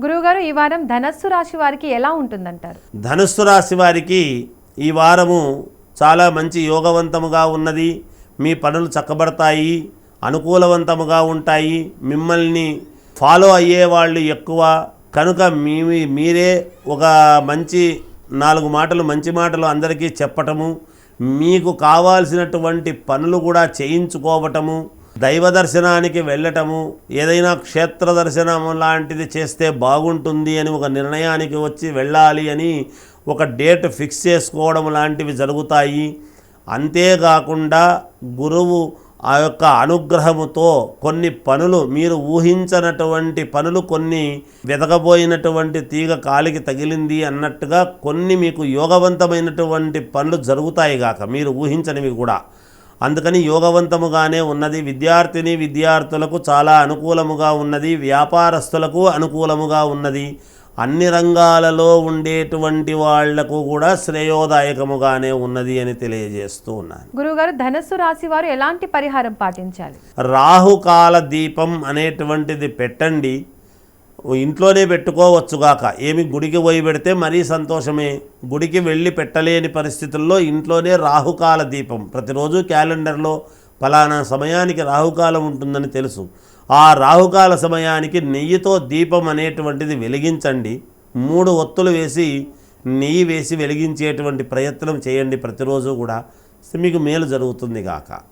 గురువుగారు ఈ వారం ధనస్సు రాశి వారికి ఎలా ఉంటుందంటారు? ధనుస్సు రాశి వారికి ఈ వారము చాలా మంచి యోగవంతముగా ఉన్నది. మీ పనులు చక్కబడతాయి అనుకూలవంతముగా ఉంటాయి. మిమ్మల్ని ఫాలో అయ్యే వాళ్ళు ఎక్కువ. కనుక మీ మీరే ఒక మంచి నాలుగు మాటలు మంచి మాటలు అందరికీ చెప్పటము. మీకు కావాల్సినటువంటి పనులు కూడా చేయించుకోవటము. దైవ దర్శనానికి వెళ్ళటము ఏదైనా క్షేత్ర దర్శనం లాంటిది చేస్తే బాగుంటుంది అని ఒక నిర్ణయానికి వచ్చి వెళ్ళాలి అని ఒక డేట్ ఫిక్స్ చేసుకోవడం లాంటివి జరుగుతాయి. అంతేకాకుండా గురువు ఆ యొక్క అనుగ్రహముతో కొన్ని పనులు మీరు ఊహించనటువంటి పనులు కొన్ని వెతకబోయినటువంటి తీగ కాలికి తగిలింది అన్నట్టుగా కొన్ని మీకు యోగవంతమైనటువంటి పనులు జరుగుతాయి గాక మీరు ఊహించనివి కూడా. అందుకని యోగవంతముగానే ఉన్నది. విద్యార్థిని విద్యార్థులకు చాలా అనుకూలముగా ఉన్నది. వ్యాపారస్తులకు అనుకూలముగా ఉన్నది. అన్ని రంగాలలో ఉండేటువంటి వాళ్ళకు కూడా శ్రేయోదాయకముగానే ఉన్నది అని తెలియజేస్తూ ఉన్నాను. గురువుగారు ధనస్సు రాశి వారు ఎలాంటి పరిహారం పాటించాలి? రాహుకాల దీపం అనేటువంటిది పెట్టండి. ఇంట్లోనే పెట్టుకోవచ్చుగాక ఏమి గుడికి పోయి పెడితే మరీ సంతోషమే. గుడికి వెళ్ళి పెట్టలేని పరిస్థితుల్లో ఇంట్లోనే రాహుకాల దీపం. ప్రతిరోజు క్యాలెండర్లో ఫలానా సమయానికి రాహుకాలం ఉంటుందని తెలుసు. ఆ రాహుకాల సమయానికి నెయ్యితో దీపం అనేటువంటిది వెలిగించండి. మూడు ఒత్తులు వేసి నెయ్యి వేసి వెలిగించేటువంటి ప్రయత్నం చేయండి ప్రతిరోజు కూడా. మీకు మేలు జరుగుతుంది గాక.